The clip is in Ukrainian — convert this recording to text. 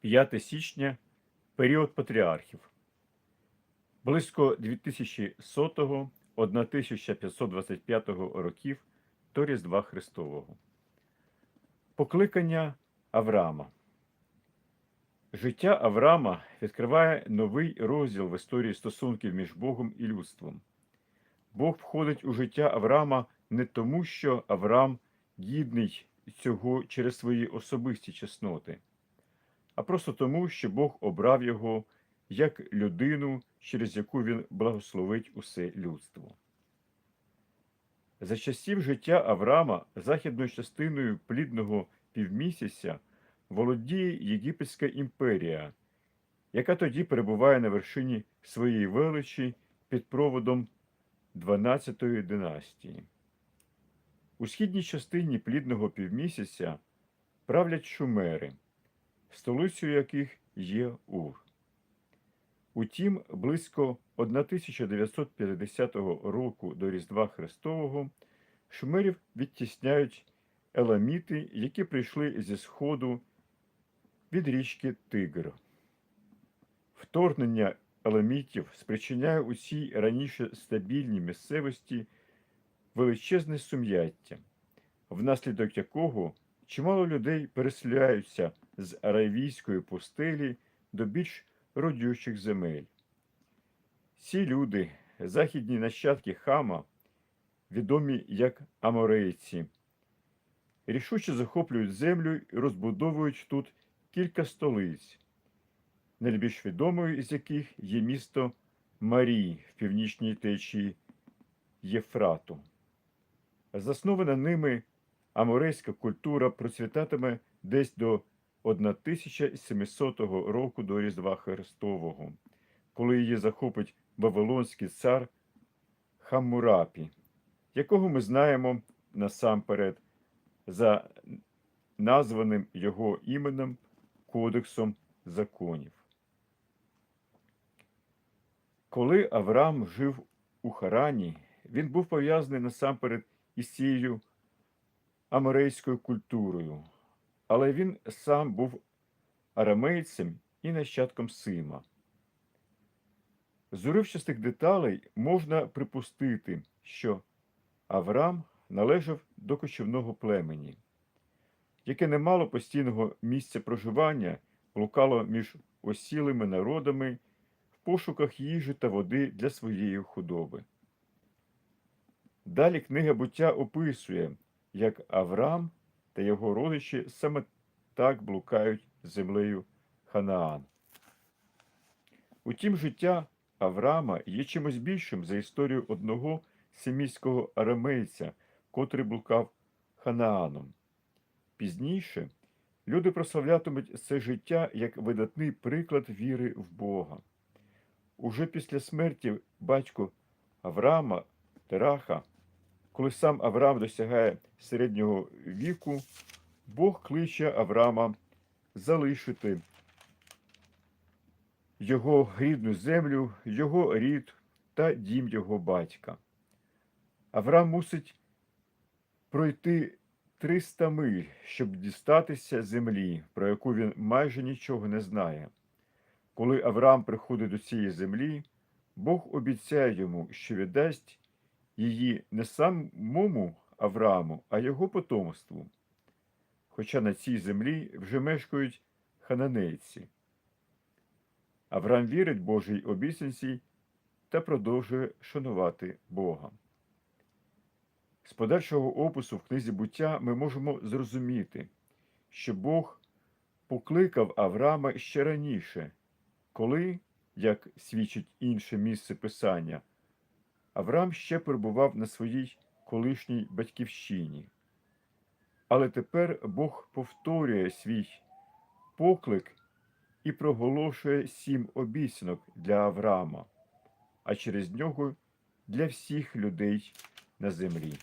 5 січня період патріархів. Близько 2100-1525 років до Різдва Христового. Покликання Авраама. Життя Авраама відкриває новий розділ в історії стосунків між Богом і людством. Бог входить у життя Авраама не тому, що Авраам гідний цього через свої особисті чесноти, а просто тому, що Бог обрав його як людину, через яку він благословить усе людство. За часів життя Авраама західною частиною плідного півмісяця володіє Єгипетська імперія, яка тоді перебуває на вершині своєї величі під проводом 12-ї династії. У східній частині плідного півмісяця правлять шумери, столицею яких є Ур. Утім, близько 1950 року до Різдва Христового шумерів відтісняють еламіти, які прийшли зі сходу від річки Тигр. Вторгнення еламітів спричиняє усій раніше стабільній місцевості величезне сум'яття, внаслідок якого чимало людей переселяються з аравійської пустелі до більш родючих земель. Ці люди, західні нащадки хама, відомі як аморейці, рішуче захоплюють землю і розбудовують тут кілька столиць, найбільш відомою з яких є місто Марій в північній течії Єфрату. Заснована ними аморейська культура процвітатиме десь до 1700 року до Різдва Христового, коли її захопить Вавилонський цар Хаммурапі, якого ми знаємо насамперед за названим його іменем Кодексом законів. Коли Авраам жив у Харані, він був пов'язаний насамперед із цією аморейською культурою, але він сам був арамейцем і нащадком Сима. З уривчастих деталей можна припустити, що Авраам належав до кочівного племені, яке не мало постійного місця проживання, блукало між осілими народами в пошуках їжі та води для своєї худоби. Далі книга буття описує, як Авраам та його родичі саме так блукають землею Ханаан. Утім, життя Авраама є чимось більшим за історію одного семійського арамейця, котрий блукав Ханааном. Пізніше люди прославлятимуть це життя як видатний приклад віри в Бога. Уже після смерті батько Авраама Тераха, коли сам Авраам досягає середнього віку, Бог кличе Авраама залишити його рідну землю, його рід та дім його батька. Авраам мусить пройти 300 миль, щоб дістатися землі, про яку він майже нічого не знає. Коли Авраам приходить до цієї землі, Бог обіцяє йому, що віддасть її не самому Аврааму, а його потомству. Хоча на цій землі вже мешкають хананейці. Авраам вірить Божій обіцянці та продовжує шанувати Бога. З подальшого опису в книзі буття ми можемо зрозуміти, що Бог покликав Авраама ще раніше, коли, як свідчить інше місце Писання, Авраам ще перебував на своїй колишній батьківщині. Але тепер Бог повторює свій поклик і проголошує сім обіцянок для Авраама, а через нього для всіх людей на землі.